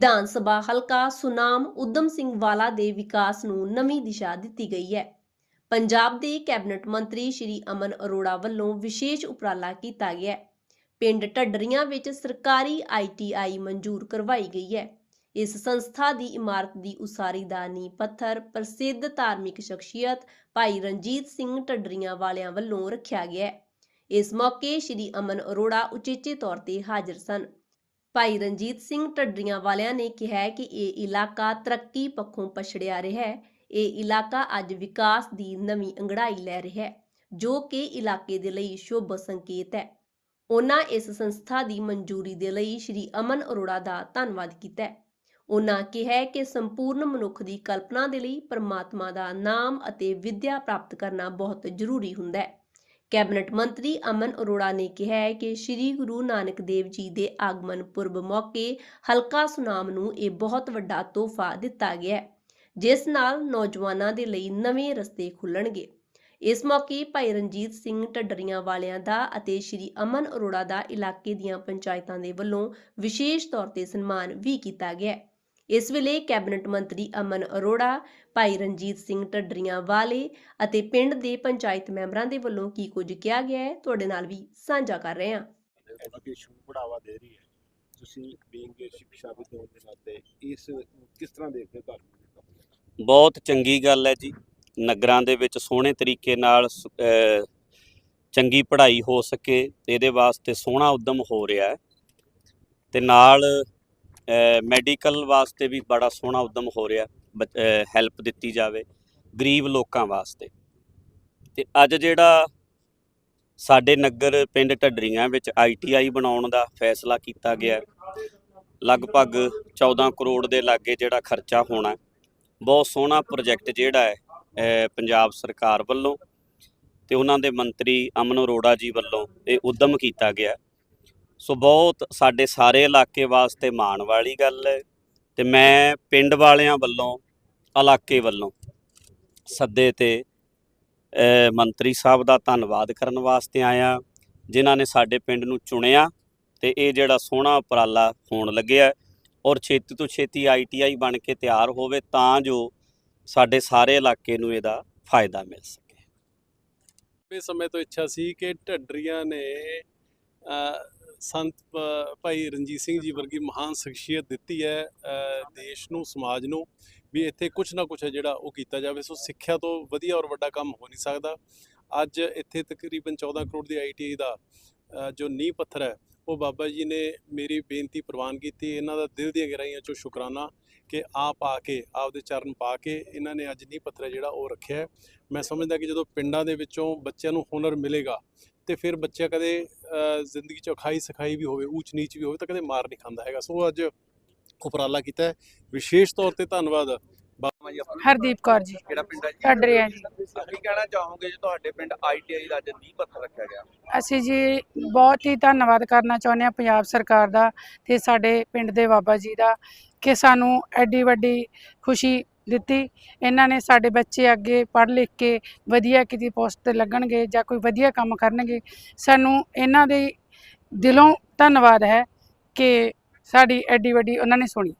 ਵਿਧਾਨ ਸਭਾ ਹਲਕਾ ਸੁਨਾਮ ਉਦਮ ਸਿੰਘ ਵਾਲਾ ਦੇ ਵਿਕਾਸ ਨੂੰ ਨਵੀਂ ਦਿਸ਼ਾ ਦਿੱਤੀ ਗਈ ਹੈ। ਪੰਜਾਬ ਦੇ ਕੈਬਨਿਟ ਮੰਤਰੀ ਸ਼੍ਰੀ ਅਮਨ ਅਰੋੜਾ ਵੱਲੋਂ ਵਿਸ਼ੇਸ਼ ਉਪਰਾਲਾ ਕੀਤਾ ਗਿਆ ਹੈ। ਪਿੰਡ ਢੱਡਰੀਆਂ ਵਿੱਚ ਸਰਕਾਰੀ ਆਈਟੀਆਈ ਮਨਜ਼ੂਰ ਕਰਵਾਈ ਗਈ ਹੈ। ਇਸ ਸੰਸਥਾ ਦੀ ਇਮਾਰਤ ਦੀ ਉਸਾਰੀ ਦਾ ਨੀਂਹ ਪੱਥਰ ਪ੍ਰਸਿੱਧ ਧਾਰਮਿਕ ਸ਼ਖਸੀਅਤ ਭਾਈ ਰਣਜੀਤ ਸਿੰਘ ਢੱਡਰੀਆਂ ਵਾਲਿਆਂ ਵੱਲੋਂ ਰੱਖਿਆ ਗਿਆ ਇਸ ਮੌਕੇ ਸ਼੍ਰੀ ਅਮਨ ਅਰੋੜਾ ਉਚੇਚੇ ਤੌਰ ਤੇ ਹਾਜ਼ਰ ਸਨ। ਭਾਈ ਰਣਜੀਤ ਸਿੰਘ ਢੱਡਰੀਆਂ ਵਾਲਿਆਂ ਨੇ ਕਿਹਾ ਕਿ ਇਹ ਇਲਾਕਾ ਤਰੱਕੀ ਪੱਖੋਂ ਪਛੜਿਆ ਰਿਹਾ ਹੈ। ਇਹ ਇਲਾਕਾ ਅੱਜ ਵਿਕਾਸ ਦੀ ਨਵੀਂ ਅੰਗੜਾਈ ਲੈ ਰਿਹਾ ਹੈ, ਜੋ ਕਿ ਇਲਾਕੇ ਦੇ ਲਈ ਸ਼ੁਭ ਸੰਕੇਤ ਹੈ। ਉਹਨਾਂ ਇਸ ਸੰਸਥਾ ਦੀ ਮਨਜ਼ੂਰੀ ਦੇ ਲਈ ਸ਼੍ਰੀ ਅਮਨ ਅਰੋੜਾ ਦਾ ਧੰਨਵਾਦ ਕੀਤਾ ਉਹਨਾਂ ਕਿਹਾ ਕਿ ਸੰਪੂਰਨ ਮਨੁੱਖ ਦੀ ਕਲਪਨਾ ਦੇ ਲਈ ਪਰਮਾਤਮਾ ਦਾ ਨਾਮ ਅਤੇ ਵਿਦਿਆ ਪ੍ਰਾਪਤ ਕਰਨਾ ਬਹੁਤ ਜ਼ਰੂਰੀ ਹੁੰਦਾ ਹੈ। ਕੈਬਨਿਟ ਮੰਤਰੀ ਅਮਨ ਅਰੋੜਾ ਨੇ ਕਿਹਾ ਹੈ ਕਿ ਸ੍ਰੀ ਗੁਰੂ ਨਾਨਕ ਦੇਵ ਜੀ ਦੇ ਆਗਮਨ ਪੁਰਬ ਮੌਕੇ ਹਲਕਾ ਸੁਨਾਮ ਨੂੰ ਇਹ ਬਹੁਤ ਵੱਡਾ ਤੋਹਫਾ ਦਿੱਤਾ ਗਿਆ ਹੈ, ਜਿਸ ਨਾਲ ਨੌਜਵਾਨਾਂ ਦੇ ਲਈ ਨਵੇਂ ਰਸਤੇ ਖੁੱਲਣਗੇ। ਇਸ ਮੌਕੇ ਭਾਈ ਰਣਜੀਤ ਸਿੰਘ ਢੱਡਰੀਆਂ ਵਾਲਿਆਂ ਦਾ ਅਤੇ ਸ਼੍ਰੀ ਅਮਨ ਅਰੋੜਾ ਦਾ ਇਲਾਕੇ ਦੀਆਂ ਪੰਚਾਇਤਾਂ ਦੇ ਵੱਲੋਂ ਵਿਸ਼ੇਸ਼ ਤੌਰ ਤੇ ਸਨਮਾਨ ਵੀ ਕੀਤਾ ਗਿਆ ਇਸ ਵੇਲੇ ਕੈਬਨਿਟ ਮੰਤਰੀ ਅਮਨ ਅਰੋੜਾ ਭਾਈ ਰਣਜੀਤ ਸਿੰਘ ਢੱਡਰੀਆਂ ਵਾਲੇ ਅਤੇ ਪਿੰਡ ਦੇ ਪੰਚਾਇਤ ਮੈਂਬਰਾਂ ਦੇ ਵੱਲੋਂ ਕੀ ਕੁਝ ਕਿਹਾ ਗਿਆ ਹੈ ਤੁਹਾਡੇ ਨਾਲ ਵੀ ਸਾਂਝਾ ਕਰ ਰਹੇ ਹਾਂ। ਐਜੂਕੇਸ਼ਨ ਨੂੰ ਬੜਾਵਾ ਦੇ ਰਹੀ ਹੈ। ਤੁਸੀਂ ਬੀਇੰਗ ਸਿੱਖਿਆ ਵਿਦਵਾਨ ਦੇ ਨਾਤੇ ਇਸ ਨੂੰ ਕਿਸ ਤਰ੍ਹਾਂ ਦੇਖਦੇ ਹੋ ਧਾਰਮਿਕ ਬਹੁਤ ਚੰਗੀ ਗੱਲ ਹੈ ਜੀ। ਨਗਰਾਂ ਦੇ ਵਿੱਚ ਸੋਹਣੇ ਤਰੀਕੇ ਨਾਲ ਚੰਗੀ ਪੜ੍ਹਾਈ ਹੋ ਸਕੇ ਤੇ ਇਹਦੇ ਵਾਸਤੇ ਸੋਹਣਾ ਉਦਮ ਹੋ ਰਿਹਾ ਹੈ। ਤੇ ਨਾਲ ਮੈਡੀਕਲ ਵਾਸਤੇ ਵੀ ਬੜਾ ਸੋਹਣਾ ਉਦਮ ਹੋ ਰਿਹਾ ਹੈਲਪ ਦਿੱਤੀ ਜਾਵੇ ਗਰੀਬ ਲੋਕਾਂ ਵਾਸਤੇ। ਤੇ ਅੱਜ ਜਿਹੜਾ ਸਾਡੇ ਨਗਰ ਪਿੰਡ ਢੱਡਰੀਆਂ ਵਿੱਚ ਆਈਟੀਆਈ ਬਣਾਉਣ ਦਾ ਫੈਸਲਾ ਕੀਤਾ ਗਿਆ, ਲਗਭਗ 14 ਕਰੋੜ ਦੇ ਲਾਗੇ ਜਿਹੜਾ ਖਰਚਾ ਹੋਣਾ, ਬਹੁਤ ਸੋਹਣਾ ਪ੍ਰੋਜੈਕਟ ਜਿਹੜਾ ਹੈ ਪੰਜਾਬ ਸਰਕਾਰ ਵੱਲੋਂ ਤੇ ਉਹਨਾਂ ਦੇ ਮੰਤਰੀ ਅਮਨ ਅਰੋੜਾ ਜੀ ਵੱਲੋਂ ਇਹ ਉਦਮ ਕੀਤਾ ਗਿਆ। ਸੋ ਬਹੁਤ ਸਾਡੇ ਸਾਰੇ ਇਲਾਕੇ ਵਾਸਤੇ ਮਾਣ ਵਾਲੀ ਗੱਲ ਹੈ ਤੇ ਮੈਂ ਪਿੰਡ ਵਾਲਿਆਂ ਵੱਲੋਂ, ਇਲਾਕੇ ਵੱਲੋਂ ਸੱਦੇ ਤੇ ਮੰਤਰੀ ਸਾਹਿਬ ਦਾ ਧੰਨਵਾਦ ਕਰਨ ਵਾਸਤੇ ਆਇਆ, ਜਿਨ੍ਹਾਂ ਨੇ ਸਾਡੇ ਪਿੰਡ ਨੂੰ ਚੁਣਿਆ ਤੇ ਇਹ ਜਿਹੜਾ ਸੋਹਣਾ ਉਪਰਾਲਾ ਹੋਣ ਲੱਗਿਆ ਔਰ ਛੇਤੀ ਤੋਂ ਛੇਤੀ ਆਈਟੀਆਈ ਬਣ ਕੇ ਤਿਆਰ ਹੋਵੇ ਤਾਂ ਜੋ ਸਾਡੇ ਸਾਰੇ ਇਲਾਕੇ ਨੂੰ ਇਹਦਾ ਫਾਇਦਾ ਮਿਲ ਸਕੇ। ਲੰਬੇ ਸਮੇਂ ਤੋਂ ਇੱਛਾ ਸੀ ਕਿ ਢੱਡਰੀਆਂ ਨੇ ਸੰਤ ਭਾਈ ਰਣਜੀਤ ਸਿੰਘ ਜੀ ਵਰਗੀ ਮਹਾਨ ਸ਼ਖਸੀਅਤ ਦਿੱਤੀ ਹੈ ਦੇਸ਼ ਨੂੰ, ਸਮਾਜ ਨੂੰ ਵੀ ਇੱਥੇ ਕੁਝ ਨਾ ਕੁਝ ਜਿਹੜਾ ਉਹ ਕੀਤਾ ਜਾਵੇ। ਸੋ ਸਿੱਖਿਆ ਤੋਂ ਵਧੀਆ ਔਰ ਵੱਡਾ ਕੰਮ ਹੋ ਨਹੀਂ ਸਕਦਾ। ਅੱਜ ਇੱਥੇ ਤਕਰੀਬਨ 14 ਕਰੋੜ ਦੀ ਆਈਟੀਆਈ ਦਾ ਜੋ ਨੀਂਹ ਪੱਥਰ ਹੈ, ਉਹ ਬਾਬਾ ਜੀ ਨੇ ਮੇਰੀ ਬੇਨਤੀ ਪ੍ਰਵਾਨ ਕੀਤੀ। ਇਹਨਾਂ ਦਾ ਦਿਲ ਦੀਆਂ ਗਹਿਰਾਈਆਂ ਚੋਂ ਸ਼ੁਕਰਾਨਾ ਕਿ ਆਪ ਆ ਕੇ, ਆਪਦੇ ਚਰਨ ਪਾ ਕੇ ਇਹਨਾਂ ਨੇ ਅੱਜ ਨੀਂਹ ਪੱਥਰ ਹੈ ਜਿਹੜਾ ਉਹ ਰੱਖਿਆ ਮੈਂ ਸਮਝਦਾ ਕਿ ਜਦੋਂ ਪਿੰਡਾਂ ਦੇ ਵਿੱਚੋਂ ਬੱਚਿਆਂ ਨੂੰ ਹੁਨਰ ਮਿਲੇਗਾ ਤੇ ਫਿਰ ਬੱਚਾ ਕਦੇ ਜ਼ਿੰਦਗੀ 'ਚ ਖਾਈ ਸਿਖਾਈ ਵੀ ਹੋਵੇ ਊਚ ਨੀਚ ਵੀ ਹੋਵੇ ਤਾਂ ਕਦੇ ਮਾਰ ਨਹੀਂ ਖਾਂਦਾ ਹੈਗਾ। ਸੋ ਅੱਜ ਉਪਰਾਲਾ ਕੀਤਾ ਹੈ। ਵਿਸ਼ੇਸ਼ ਤੌਰ ਤੇ ਧੰਨਵਾਦ। ਹਰਦੀਪ ਕੌਰ ਜੀ। ਕਿਹੜਾ ਪਿੰਡ ਹੈ ਜੀ? ਢੱਡ ਰਿਹਾ ਜੀ। ਕੀ ਕਹਿਣਾ ਚਾਹੋਗੇ ਜੇ ਤੁਹਾਡੇ ਪਿੰਡ ਆਈਟੀਆਈ ਦਾ ਅੱਜ ਨੀਂਹ ਪੱਥਰ ਰੱਖਿਆ ਗਿਆ। ਅਸੀਂ ਜੀ ਬਹੁਤ ਹੀ ਧੰਨਵਾਦ ਕਰਨਾ ਚਾਹੁੰਦੇ ਹਾਂ ਪੰਜਾਬ ਸਰਕਾਰ ਦਾ ਤੇ ਸਾਡੇ ਪਿੰਡ ਦੇ ਬਾਬਾ ਜੀ ਦਾ ਕਿ ਸਾਨੂੰ ਐਡੀ ਵੱਡੀ ਖੁਸ਼ੀ ਦਿੱਤੀ। ਇਹਨਾਂ ਨੇ ਸਾਡੇ ਬੱਚੇ ਅੱਗੇ ਪੜ੍ਹ ਲਿਖ ਕੇ ਵਧੀਆ ਕਿਤੇ ਪੋਸਟ ਤੇ ਲੱਗਣਗੇ ਜਾਂ ਕੋਈ ਵਧੀਆ ਕੰਮ ਕਰਨਗੇ। ਸਾਨੂੰ ਇਹਨਾਂ ਦੇ ਦਿਲੋਂ ਧੰਨਵਾਦ ਹੈ ਕਿ ਸਾਡੀ ਐਡੀ ਵੱਡੀ ਉਹਨਾਂ ਨੇ ਸੁਣੀ।